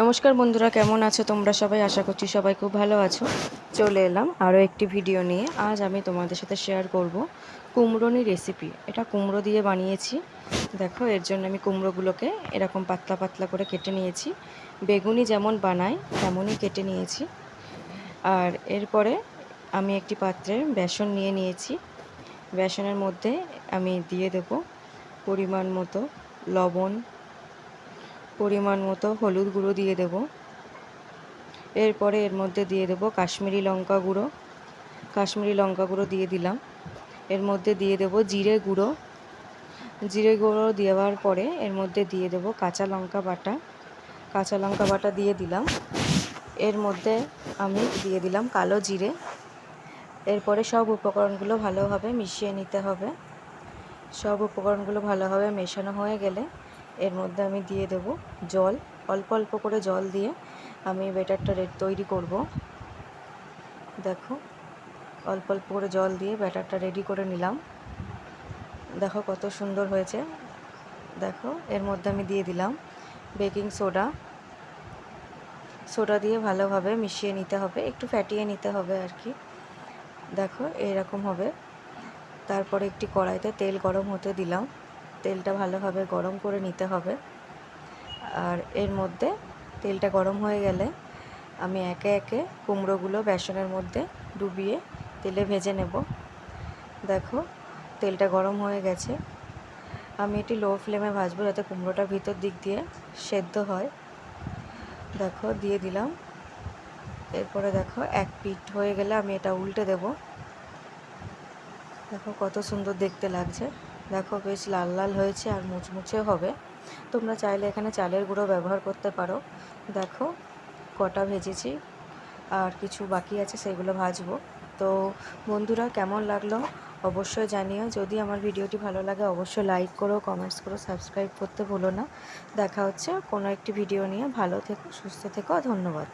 নমস্কার বন্ধুরা, কেমন আছো তোমরা সবাই? আশা করছি সবাই খুব ভালো আছো। চলে এলাম আরও একটি ভিডিও নিয়ে। আজ আমি তোমাদের সাথে শেয়ার করব কুমড়োনি রেসিপি এটা কুমড়ো দিয়ে বানিয়েছি। দেখো, এর জন্য আমি কুমড়োগুলোকে এরকম পাতলা পাতলা করে কেটে নিয়েছি। বেগুনি যেমন বানাই, তেমনই কেটে নিয়েছি। আর এরপরে আমি একটি পাত্রে বেসন নিয়ে নিয়েছি। বেসনের মধ্যে আমি দিয়ে দেব পরিমাণ মতো লবণ পরিমাণ মতো হলুদ গুঁড়ো দিয়ে দেব। এরপরে এর মধ্যে দিয়ে দেব কাশ্মীরি লঙ্কা গুঁড়ো। কাশ্মীরি লঙ্কা গুঁড়ো দিয়ে দিলাম। এর মধ্যে দিয়ে দেব জিরে গুঁড়ো। জিরে গুঁড়ো দেওয়ার পরে এর মধ্যে দিয়ে দেব কাঁচা লঙ্কা বাটা। কাঁচা লঙ্কা বাটা দিয়ে দিলাম। এর মধ্যে আমি দিয়ে দিলাম কালো জিরে। এরপরে সব উপকরণগুলো ভালোভাবে মিশিয়ে নিতে হবে। সব উপকরণগুলো ভালোভাবে মেশানো হয়ে গেলে এর মধ্যে আমি দিয়ে দেব জল, অল্প অল্প করে জল দিয়ে আমি ব্যাটারটা রেড তৈরি করব। দেখো, অল্প অল্প করে জল দিয়ে ব্যাটারটা রেডি করে নিলাম। দেখো কত সুন্দর হয়েছে। দেখো, এর মধ্যে আমি দিয়ে দিলাম বেকিং সোডা। সোডা দিয়ে ভালোভাবে মিশিয়ে নিতে হবে, একটু ফ্যাটিয়ে নিতে হবে আর কি। দেখো এরকম হবে। তারপরে একটি কড়াইতে তেল গরম হতে দিলাম। তেলটা ভালোভাবে গরম করে নিতে হবে। আর এর মধ্যে তেলটা গরম হয়ে গেলে আমি একে একে কুমড়োগুলো বেসনের মধ্যে ডুবিয়ে তেলে ভেজে নেব। দেখো, তেলটা গরম হয়ে গেছে। আমি এটি লো ফ্লেমে ভাজবো যাতে কুমড়োটা ভিতর দিক দিয়ে সেদ্ধ হয়। দেখো, দিয়ে দিলাম। এরপরে দেখো, এক পিঠ হয়ে গেলে আমি এটা উল্টে দেব। দেখো কত সুন্দর দেখতে লাগছে। দেখো বেশ লাল লাল হয়েছে আর মুচমুচে হবে। তোমরা চাইলে এখানে চালের গুঁড়ো ব্যবহার করতে পারো। দেখো কটা ভেজেছি আর কিছু বাকি আছে সেগুলো ভাজবো। তো বন্ধুরা কেমন লাগল অবশ্যই জানিও। যদি আমার ভিডিওটি ভালো লাগে অবশ্যই লাইক করো কমেন্টস করো সাবস্ক্রাইব করতে ভুলো না। দেখা হচ্ছে কোনো একটি ভিডিও নিয়ে। ভালো থেকো, সুস্থ থেকো, ধন্যবাদ।